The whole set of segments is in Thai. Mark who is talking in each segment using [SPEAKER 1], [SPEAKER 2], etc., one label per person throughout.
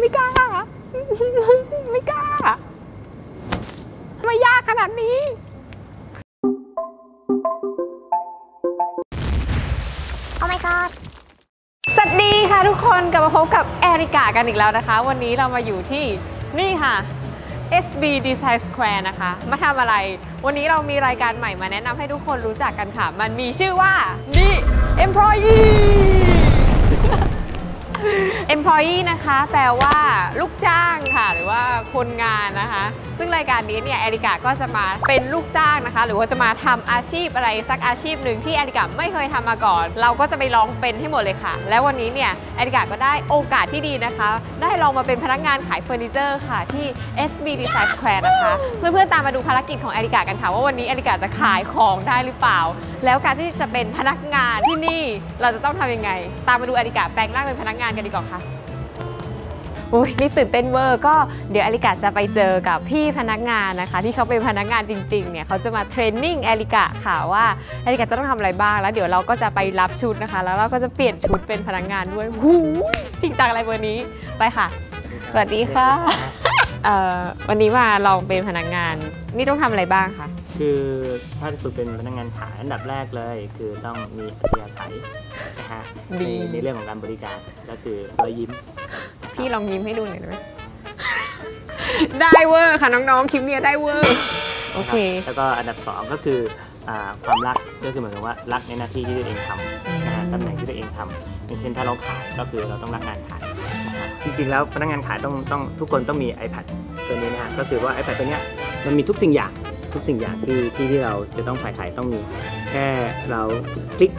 [SPEAKER 1] ไม่กล้า ไม่กล้า ไม่ยากขนาดนี้
[SPEAKER 2] Oh my god
[SPEAKER 1] สวัสดีค่ะทุกคนกลับมาพบกับแอริกากันอีกแล้วนะคะ วันนี้เรามาอยู่ที่นี่ค่ะ SB Design Square นะคะ มาทำอะไร วันนี้เรามีรายการใหม่มาแนะนำให้ทุกคนรู้จักกันค่ะ มันมีชื่อว่านี่ Employee Employee นะคะ แปลว่าลูกจ้างค่ะ หรือว่าคนงานนะคะ ซึ่งรายการนี้เนี่ยแอริกาก็จะมาเป็นลูกจ้างนะคะ หรือว่าจะมาทำอาชีพอะไรสักอาชีพหนึ่งที่แอริกาไม่เคยทำมาก่อน เราก็จะไปลองเป็นให้หมดเลยค่ะ แล้ววันนี้เนี่ยแอริกาก็ได้โอกาสที่ดีนะคะ ได้ลองมาเป็นพนักงานขายเฟอร์นิเจอร์ค่ะที่ SB Design Square นะคะ เพื่อนๆตามมาดูภารกิจของแอริกากันค่ะว่าวันนี้แอริกาจะขายของได้หรือเปล่า แล้วการที่จะเป็นพนักงานที่นี่เราจะต้องทำยังไง ตามมาดูแอริกาแปลงร่างเป็นพนักงานกันดีกว่าค่ะอุ้ยนี่ตื่นเต้นเวอร์ก็เดี๋ยวแอลิกาจะไปเจอกับพี่พนักงานนะคะ ที่เขาเป็นพนักงานจริงๆเนี่ยเขาจะมาเทรนนิ่งแอลิกาค่ะว่าแอลิกาจะต้องทำอะไรบ้างแล้วเดี๋ยวเราก็จะไปรับชุดนะคะ แล้วเราก็จะเปลี่ยนชุดเป็นพนักงานด้วยหูยจริงจังอะไรเบอร์นี้ไปค่ะ สวัสดีค่ะเอ่อวันนี้มาลองเป็นพนักงานนี่ต้องทำอะไรบ้างคะ
[SPEAKER 3] คือถ้าจะฝึกเป็นพนักงานขายอันดับแรกเลย คือต้องมีอัธยาศัยนะฮะในในเรื่องของการบริการก็คือรอยยิ้ม
[SPEAKER 1] พี่ลองยิ้มให้ดูหน่อยได้ไหมได้เวอร์ค่ะน้องๆคลิปเนี้ยได้เวอร์โอเค
[SPEAKER 3] แล้วก็อันดับสองก็คืออ่าความรักก็คือเหมือนกับว่ารักในหน้าที่ที่ตัวเองทำนะฮะตำแหน่งที่ตัวเองทำอย่างเช่นถ้าเราขายก็คือเราต้องรักงานขายนะครับจริงๆแล้วพนักงานขายต้องต้องทุกคนต้องมี iPad ตัวนี้นะฮะก็คือว่า iPad ตัวเนี้ยมันมีทุกสิ่งอย่าง ทุกสิ่งอย่างที่ที่ที่เราจะต้องขายขายต้องมี แค่เราคลิก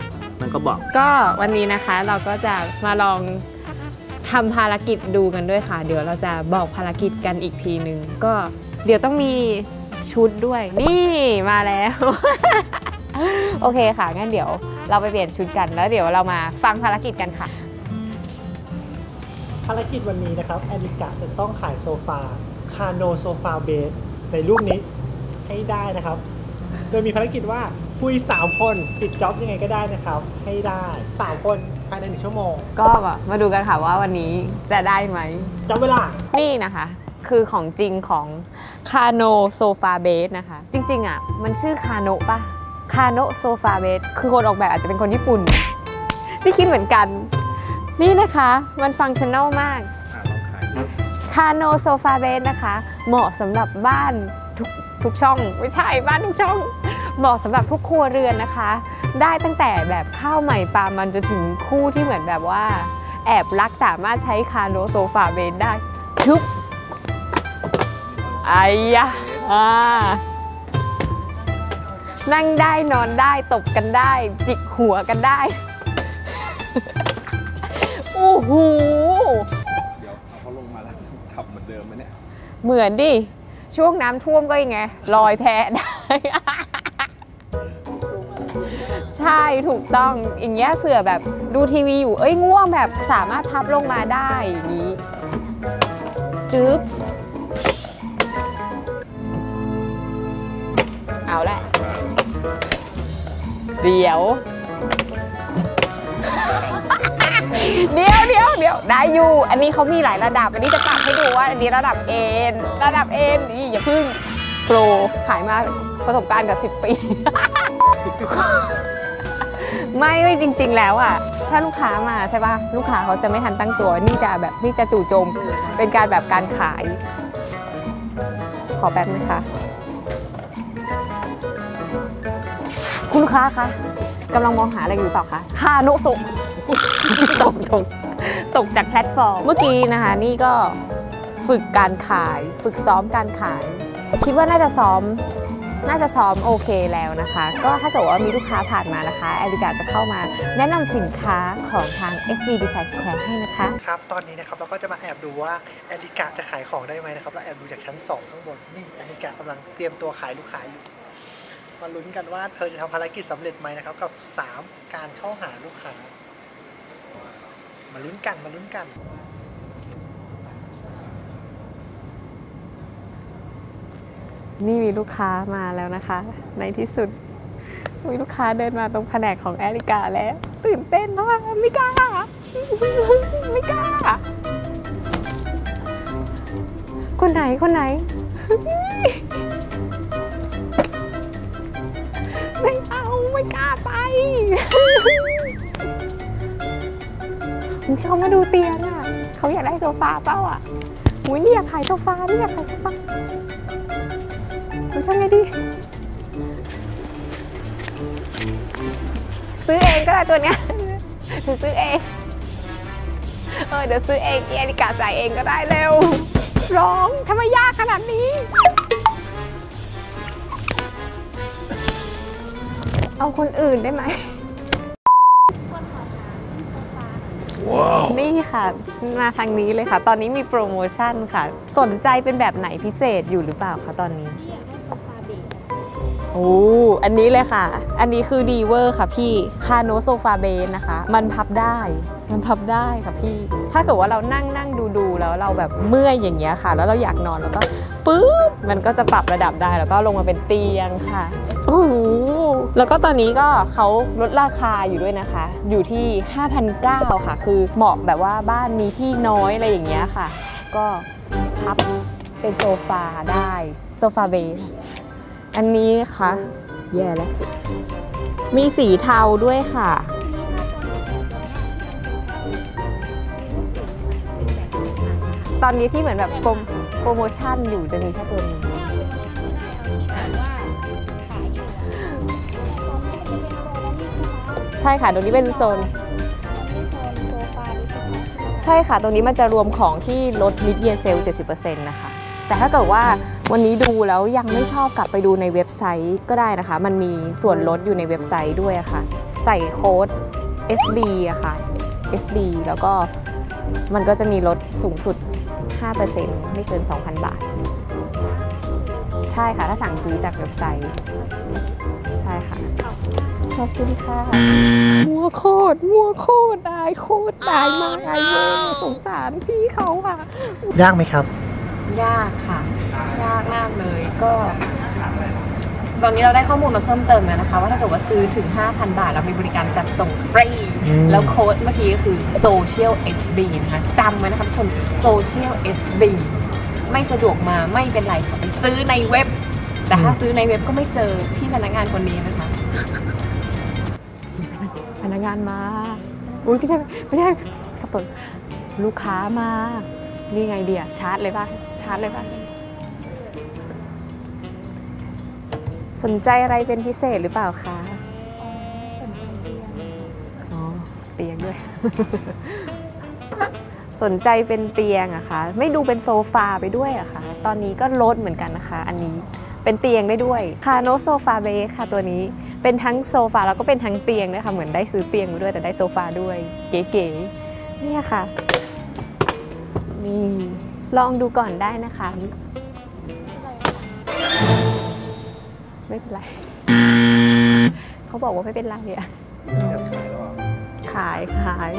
[SPEAKER 3] มันก็บอก
[SPEAKER 1] ก็วันนี้นะคะเราก็จะมาลองทำภารกิจดูกันด้วยค่ะ เดี๋ยวเราจะบอกภารกิจกันอีกทีนึง ก็เดี๋ยวต้องมีชุดด้วย นี่มาแล้ว โอเคค่ะงั้นเดี๋ยวเราไปเปลี่ยนชุดกันแล้วเดี๋ยวเรามาฟังภารกิจกันค่ะ
[SPEAKER 4] ภารกิจวันนี้นะครับแอลิกะจะต้องขายโซฟาคาโนโซฟาเบสในรูปนี้ ให้ได้นะครับ โดยมีภารกิจว่าคุย3คนปิดจ็อบยังไงก็ได้นะครับ ให้ได้3คนภายในหนึ่งชั่วโมง
[SPEAKER 1] ก็มาดูกันค่ะว่าวันนี้จะได้ไหม
[SPEAKER 4] จับเวลา
[SPEAKER 1] นี่นะคะ คือของจริงของคาโนโซฟาเบสนะคะ จริง ๆ อะ มันชื่อคาโนะปะคาโนะโซฟาเบสคือคนออกแบบอาจจะเป็นคนญี่ปุ่นนี่คิดเหมือนกัน นี่นะคะมันฟังชั่นแนลมากคาโนโซฟาเบสนะคะ เหมาะสำหรับบ้าน ทุกทุกช่อง ไม่ใช่บ้านทุกช่องเหมาะสำหรับทุกครัวเรือนนะคะ ได้ตั้งแต่แบบข้าวใหม่ปลามันจะถึงคู่ที่เหมือนแบบว่า แอบรักสามารถใช้คาโนโซฟาเบสได้ชุบไอ้ยะอ่านั่งได้นอนได้ตบกันได้ จิกหัวกันได้โอ้โห
[SPEAKER 5] เดี๋ยวเอาเขาลงมาแล้วจะขับเหมือนเดิมไหมเนี่ย
[SPEAKER 1] เหมือนดิ ช่วงน้ำท่วมก็ยังไงลอยแพได้ ใช่ถูกต้องอย่างเงี้ยเผื่อแบบดูทีวีอยู่เอ้ยง่วงแบบสามารถพับลงมาได้อย่างนี้จึ๊บเอาละเดี๋ยว เดี๋ยวเดี๋ยวเดี๋ยวได้อยู่ อันนี้เขามีหลายระดับ อันนี้จะปรับให้ดูว่า อันนี้ระดับเอ็นระดับเอ็นนี่อย่าเพึ่งโปรขายมาประสบการณ์กับ 10 ปีไม่จริง ๆ แล้วอะ ถ้าลูกค้ามาใช่ป่ะ ลูกค้าเขาจะไม่ทันตั้งตัว นี่จะแบบนี่จะจู่โจม เป็นการแบบการขาย ขอแป๊บนะคะ คุณลูกค้าคะกำลังมองหาอะไรอยู่เปล่าคะคาโนะสุ ตกตกตกจากแพลตฟอร์ม เมื่อกี้นะคะนี่ก็ฝึกการขาย ฝึกซ้อมการขาย คิดว่าน่าจะซ้อมน่าจะซ้อมโอเคแล้วนะคะ ก็ถ้าเกิดว่ามีลูกค้าผ่านมานะคะแอริกาจะเข้ามาแนะนำสินค้าของทาง SB Design Square ให้นะคะ
[SPEAKER 4] ครับ ตอนนี้นะครับเราก็จะมาแอบดูว่าแอลิกะจะขายของได้ไหมนะครับเราแอบดูจากชั้น 2 ข้างบน นี่แอลิกะกำลังเตรียมตัวขายลูกค้าอยู่มาลุ้นกันว่าเธอจะทำภารกิจสำเร็จไหมนะครับกับ 3 การเข้าหาลูกค้า มาลุ้นกันมาลุ้นกัน
[SPEAKER 1] นี่มีลูกค้ามาแล้วนะคะ ในที่สุดมีลูกค้าเดินมาตรงแผนกของแอริกาแล้ว ตื่นเต้นมากไม่กล้าไม่กล้า คนไหนคนไหนไม่เอาไม่กล้าไป เขามาดูเตียงอะเขาอยากได้โซฟาเปล่าอะอุ้ยนี่อยากขายโซฟานี่อยากขายโซฟาเราทำไงดีซื้อเองก็ได้ตัวเนี้ยเดี๋ยวซื้อเองเออเดี๋ยวซื้อเองเอริกาจ่ายเองก็ได้เร็ว ร้องทำไมยากขนาดนี้ เอาคนอื่นได้ไหม นี่ค่ะ มาทางนี้เลยค่ะ ตอนนี้มีโปรโมชั่นค่ะ สนใจเป็นแบบไหนพิเศษอยู่หรือเปล่าคะตอนนี้โอ้อันนี้เลยค่ะ อันนี้คือดีเวอร์ค่ะพี่คาโนโซฟาเบนนะคะ มันพับได้ มันพับได้ค่ะพี่ ถ้าเกิดว่าเรานั่งนั่งดูดูๆแล้วเราแบบเมื่อยอย่างเงี้ยค่ะ แล้วเราอยากนอนแล้วก็ ปึ๊บมันก็จะปรับระดับได้แล้วก็ลงมาเป็นเตียงค่ะโอ้โหแล้วก็ตอนนี้ก็เขาลดราคาอยู่ด้วยนะคะ อยู่ที่ 5,900 ค่ะ คือเหมาะแบบว่าบ้านมีที่น้อยอะไรอย่างเงี้ยค่ะ ก็พับเป็นโซฟาได้โซฟาเบนอันนี้ค่ะแย่แล้วมีสีเทาด้วยค่ะ ตอนนี้ที่เหมือนแบบโปร โปรโมชั่นอยู่จะมีแค่ตัวนี้ใช่ค่ะ ตรงนี้เป็นโซน ใช่ค่ะ ตรงนี้มันจะรวมของที่ลดมิดเยเซล 70%นะคะ แต่ถ้าเกิดว่าวันนี้ดูแล้วยังไม่ชอบกลับไปดูในเว็บไซต์ก็ได้นะคะ มันมีส่วนลดอยู่ในเว็บไซต์ด้วยะค่ะ ใส่โค้ด SB อะค่ะ SB แล้วก็มันก็จะมีลดสูงสุด 5%ไม่เกิน 2,000 บาท ใช่ค่ะ ถ้าสั่งซื้อจากเว็บไซต์ ใช่ค่ะ ขอบคุณค่ะ มัวโคตร มัวโคตรตายโคตรตายมากตายเยอะสงสารพี่เขาค่ะ
[SPEAKER 4] ยากไหมครับ
[SPEAKER 1] ยากค่ะ ยากมากเลยก็ ตอนนี้เราได้ข้อมูลมาเพิ่มเติมแล้วนะคะ ว่าถ้าเกิดว่าซื้อถึง 5,000 บาท เรามีบริการจัดส่งฟรี
[SPEAKER 4] อืม
[SPEAKER 1] แล้วโค้ดเมื่อกี้ก็คือ social SB นะคะจำไว้นะคะทุกคน social SB ไม่สะดวกมาไม่เป็นไรค่ะไปซื้อในเว็บ แต่ถ้าซื้อในเว็บก็ไม่เจอพี่พนักงานคนนี้นะคะ พนักงานมา อุ้ยไม่ใช่ไม่ใช่สับสนลูกค้ามา นี่ไงเดียชาร์จเลยป่ะ ชาร์จเลยป่ะ สนใจอะไรเป็นพิเศษหรือเปล่าคะอ๋อเตียงด้วย สนใจเป็นเตียงอะคะ ไม่ดูเป็นโซฟาไปด้วยอะคะ ตอนนี้ก็ลดเหมือนกันนะคะ อันนี้เป็นเตียงได้ด้วยคาโนโซฟาเบสค่ะตัวนี้เป็นทั้งโซฟาแล้วก็เป็นทั้งเตียงด้วยค่ะ เหมือนได้ซื้อเตียงมาด้วยแต่ได้โซฟาด้วย เก๋ๆเนี่ยค่ะนี่ลองดูก่อนได้นะคะ ไม่เป็นไร เขาบอกว่าไม่เป็นไรอะขายขาย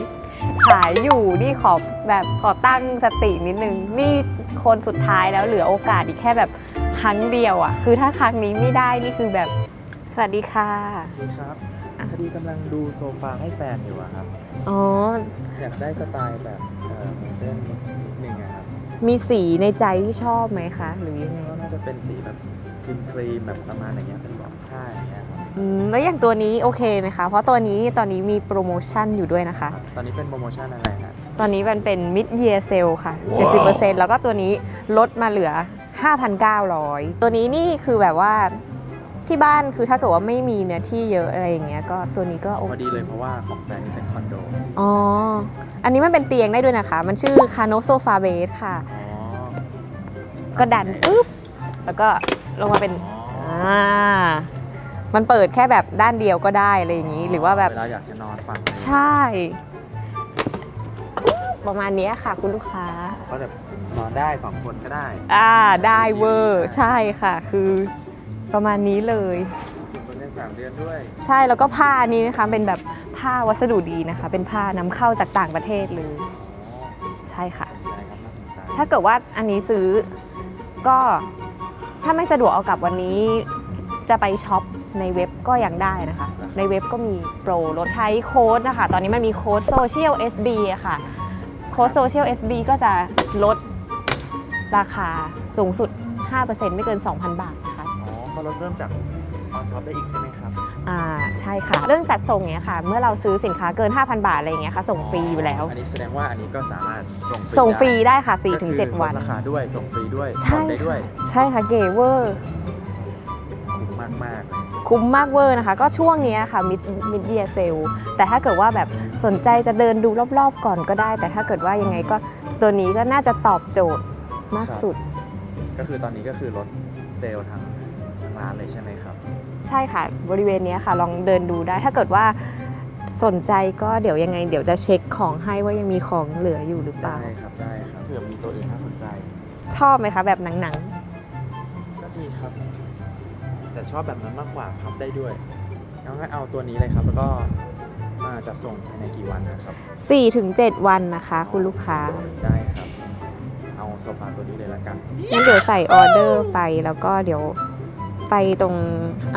[SPEAKER 1] ขายอยู่นี่ขอแบบขอตั้งสตินิดนึง นี่คนสุดท้ายแล้วเหลือโอกาสอีกแค่แบบครั้งเดียวอะ่ะคือถ้าครั้งนี้ไม่ได้นี่คือแบบ สวัสดีค่ะ
[SPEAKER 6] สวัสดีครับพอดีกำลังดูโซฟาให้แฟนอยู่อะครับ
[SPEAKER 1] อ๋อ
[SPEAKER 6] อยากได้สไตล์แบบเอ่อโมเดิร์นนิดนึงอะครับ
[SPEAKER 1] มีสีในใจที่ชอบไหมคะ หรือยังไง
[SPEAKER 6] ก็น่าจะเป็นสีแบบ ครีมครีมๆแบบประมาณอย่างเงี้ยเป็นแบบผ้าอย่างเงี้ยครับ
[SPEAKER 1] อืมแล้วอย่างตัวนี้โอเคไหมคะ เพราะตัวนี้ตอนนี้มีโปรโมชั่นอยู่ด้วยนะคะ
[SPEAKER 6] ครับตอนนี้เป็นโปรโมชั่นอะไรฮะ
[SPEAKER 1] ตอนนี้มันเป็น mid year sale ค่ะ 70%แล้วก็ตัวนี้ลดมาเหลือ 5,900 ตัวนี้นี่คือแบบว่าที่บ้านคือถ้าเกิดว่าไม่มีเนื้อที่เยอะอะไรอย่างเงี้ยก็ตัวนี้ก็โอ
[SPEAKER 6] พอ
[SPEAKER 1] เค
[SPEAKER 6] ดีเลยเพราะว่าของแฟนนี่เป็นคอนโด
[SPEAKER 1] อ๋อ อันนี้มันเป็นเตียงได้ด้วยนะคะ มันชื่อคาโนโซฟาเบสค่ะ
[SPEAKER 6] อ๋อ
[SPEAKER 1] ก็ดันปึ๊บ แล้วก็ ลงมาเป็นอ่ามันเปิดแค่แบบด้านเดียวก็ได้อะไรอย่างนี้ หรือว่าแบบ
[SPEAKER 6] เวลาอยากจะนอนฟัง
[SPEAKER 1] ใช่ ประมาณเนี้ยค่ะคุณลูกค้า
[SPEAKER 6] ก็แบบนอนได้สองคนก็ได้
[SPEAKER 1] อ่าได้เวอร์ใช่ค่ะ คือประมาณนี้เลย
[SPEAKER 6] ศูนย์เปอร์เซ็นต์สามเดือนด้วย
[SPEAKER 1] ใช่แล้วก็ผ้านี้นะคะเป็นแบบผ้าวัสดุดีนะคะ เป็นผ้านำเข้าจากต่างประเทศเลย
[SPEAKER 6] อ๋อ
[SPEAKER 1] ใช่ค่ะ
[SPEAKER 6] สนใจครับน่าสนใจ
[SPEAKER 1] ถ้าเกิดว่าอันนี้ซื้อก็ ถ้าไม่สะดวกเอากลับวันนี้ จะไปช็อปในเว็บก็ยังได้นะคะ ในเว็บก็มีโปรลดใช้โค้ดนะคะ ตอนนี้มันมีโค้ดโซเชียล SB อะค่ะ โค้ดโซเชียล SB ก็จะลดราคาสูงสุด 5%ไม่เกิน 2,000 บาทนะคะ
[SPEAKER 6] อ๋อ ก็ลดเริ่มจาก ท็อปได้อีกใช่ไหมครับ
[SPEAKER 1] อ่าใช่ค่ะ เรื่องจัดส่งเนี้ยค่ะ เมื่อเราซื้อสินค้าเกิน 5,000 บาทอะไรอย่างเงี้ยค่ะ ส่งฟรีอยู่แล้ว
[SPEAKER 6] อันนี้แสดงว่าอันนี้ก็สามารถส่งฟรี
[SPEAKER 1] ส่งฟรี
[SPEAKER 6] ได้
[SPEAKER 1] ได้ค่ะ
[SPEAKER 6] ก็คือ
[SPEAKER 1] 4-7วัน
[SPEAKER 6] ลดราคาด้วยส่งฟรีด้วย
[SPEAKER 1] ใช่
[SPEAKER 6] ผ่อนได้ด้วย
[SPEAKER 1] ใช่ค่ะเก๋เวอร์
[SPEAKER 6] คุ้มมากมากๆเลย
[SPEAKER 1] คุ้มมากเวอร์นะคะ ก็ช่วงเนี้ยค่ะมิดมิดเดียเซลแต่ถ้าเกิดว่าแบบสนใจจะเดินดูรอบๆก่อนก็ได้ แต่ถ้าเกิดว่ายังไงก็ตัวนี้ก็น่าจะตอบโจทย์มากสุด
[SPEAKER 6] ก็คือตอนนี้ก็คือลดเซลล์ทางทางร้านเลยใช่ไหมครับ
[SPEAKER 1] ใช่ค่ะ บริเวณเนี้ยค่ะ ลองเดินดูได้ ถ้าเกิดว่าสนใจก็เดี๋ยวยังไง เดี๋ยวจะเช็คของให้ว่ายังมีของเหลืออยู่หรือเปล่า
[SPEAKER 6] ได้ครับได้ครับเผื่อมีตัวอื่นน่าสนใจ
[SPEAKER 1] ชอบไหมคะแบบหนัง
[SPEAKER 6] ก็ดีครับ แต่ชอบแบบนั้นมากกว่าพับได้ด้วยงั้นเอาตัวนี้เลยครับ แล้วก็มาจัดส่งภายในกี่วันนะครับ
[SPEAKER 1] ๆ4-7วันนะคะ คุณลูกค้า
[SPEAKER 6] ได้ครับ เอาโซฟาตัวนี้เลยละกัน
[SPEAKER 1] งั้นเดี๋ยวใส่ออเดอร์ไปแล้วก็เดี๋ยวไปตรงแค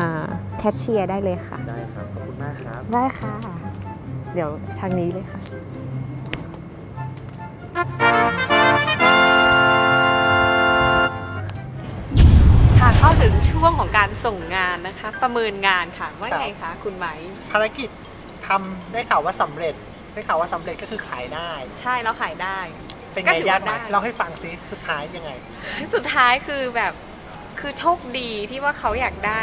[SPEAKER 1] ชเชียร์ได้เลยค่ะ
[SPEAKER 6] ได้ครับ ขอบคุณมากครับ
[SPEAKER 1] ได้ค่ะ เดี๋ยวทางนี้เลยค่ะ ค่ะเข้าถึงช่วงของการส่งงานนะคะ ประเมินงานค่ะ ว่าไงคะคุณไหม
[SPEAKER 4] ภารกิจทำได้ข่าวว่าสำเร็จ ได้ข่าวว่าสำเร็จก็คือขายได้
[SPEAKER 1] ใช่แล้วขายได้
[SPEAKER 4] เป็น
[SPEAKER 1] ก็
[SPEAKER 4] ไง
[SPEAKER 1] ถือว่ายา
[SPEAKER 4] กไหม
[SPEAKER 1] ได้
[SPEAKER 4] เล่าให้ฟังซิสุดท้ายยังไง
[SPEAKER 1] สุดท้ายคือแบบคือโชคดีที่ว่าเขาอยากได้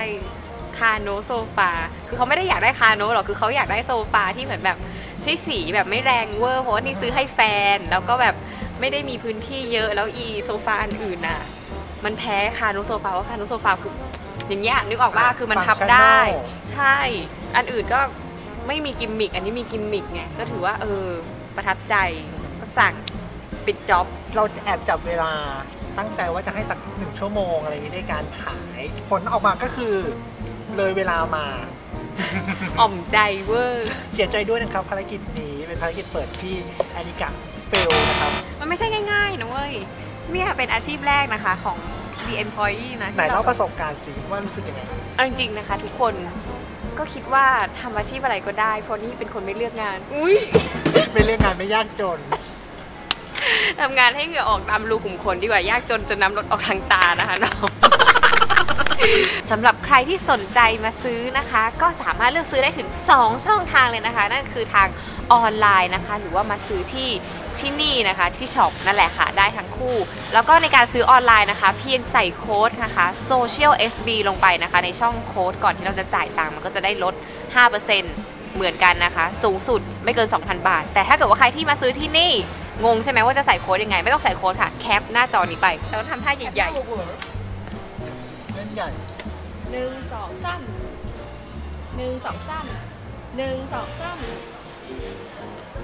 [SPEAKER 1] คาโนโซฟา คือเขาไม่ได้อยากได้คาโนหรอก คือเขาอยากได้โซฟาที่เหมือนแบบที่สีแบบไม่แรงเวอร์ เพราะว่านี่ซื้อให้แฟน แล้วก็แบบไม่ได้มีพื้นที่เยอะ แล้วอีโซฟาอันอื่นน่ะ มันแพ้คาโนโซฟาว่าคาโนโซฟาคืออย่างเงี้ยนึกออกว่าคือมันพับได้
[SPEAKER 4] Functional
[SPEAKER 1] ใช่ อันอื่นก็ไม่มีกิมมิกอันนี้มีกิมมิกไง ก็ถือว่าเออประทับใจก็สั่งปิดจ็อบ
[SPEAKER 4] เราแอบจับเวลาตั้งใจว่าจะให้สักหนึ่งชั่วโมงอะไรอย่างนี้ในการขาย ผลออกมาก็คือ เลยเวลามา
[SPEAKER 1] อ่อมใจเวอร์
[SPEAKER 4] เสียใจด้วยนะครับภารกิจนี้เป็นภารกิจเปิดที่แอนิกาเฟลนะครับ
[SPEAKER 1] มันไม่ใช่ง่ายๆนะเว้ยเนี่ยเป็นอาชีพแรกนะคะของ The Employee นะ
[SPEAKER 4] ไหน
[SPEAKER 1] ที่
[SPEAKER 4] เล่าประสบการณ์สิว่ารู้สึกยังไง
[SPEAKER 1] เอาจริงๆนะคะ ทุกคนก็คิดว่าทำอาชีพอะไรก็ได้ เพราะนี่เป็นคนไม่เลือกงาน อุ้ย
[SPEAKER 4] เป็นเรื่องงานไม่ยากจน
[SPEAKER 1] ทำงานให้เหงื่อออกตามรูขุมขนดีกว่ายากจนจนน้ำลดออกทางตานะคะน้อง สำหรับใครที่สนใจมาซื้อนะคะ ก็สามารถเลือกซื้อได้ถึง 2 ช่องทางเลยนะคะ นั่นคือทางออนไลน์นะคะ หรือว่ามาซื้อที่ที่นี่นะคะที่ช็อปนั่นแหละค่ะ ได้ทั้งคู่ แล้วก็ในการซื้อออนไลน์นะคะ เพียงใส่โค้ดนะคะ social sb ลงไปนะคะ ในช่องโค้ดก่อนที่เราจะจ่ายตังค์มันก็จะได้ลด 5%เหมือนกันนะคะ สูงสุดไม่เกิน 2,000 บาท แต่ถ้าเกิดว่าใครที่มาซื้อที่นี่งงใช่ไหมว่าจะใส่โค้ดยังไง ไม่ต้องใส่โค้ดค่ะ แคปหน้าจอนี้ไปแล้วทำท่าใหญ่
[SPEAKER 4] เล่น ใหญ่
[SPEAKER 7] หนึ่งสองสามหนึ่งสองสามหนึ่งสองสาม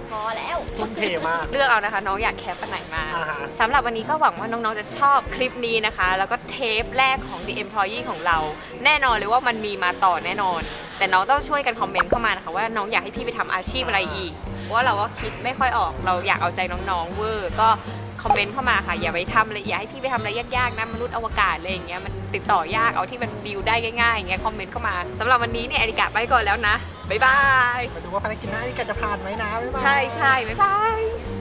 [SPEAKER 7] พอแล้ว
[SPEAKER 4] ทุ่มเทมาก
[SPEAKER 1] ๆเลือกเอานะคะ น้องอยากแคปอันไหนมา
[SPEAKER 4] อ่าฮะ
[SPEAKER 1] สำหรับวันนี้ก็หวังว่าน้องๆจะชอบคลิปนี้นะคะ แล้วก็เทปแรกของ The Employee ของเรา แน่นอนเลยว่ามันมีมาต่อแน่นอน แต่น้องต้องช่วยกันคอมเมนต์เข้ามานะคะว่าน้องอยากให้พี่ไปทำอาชีพอะไรอีกเพราะว่าเราก็คิดไม่ค่อยออกเราอยากเอาใจน้องๆเวอร์ก็ คอมเมนต์เข้ามาค่ะ อย่าไปทำอะไรอย่าให้พี่ไปทำอะไรยากๆนะมนุษย์อวกาศอะไรอย่างเงี้ยมันติดต่อยากเอาที่มันดีลได้ง่ายๆอย่างเงี้ยคอมเมนต์เข้ามาสำหรับวันนี้เนี่ยอริกาไปก่อนแล้วนะบ๊ายบาย
[SPEAKER 4] มาดูว่าภารกิจหน้านี่แกจะผ่านไหมนะบ๊ายบาย
[SPEAKER 1] ใช่ใช่บ๊ายบาย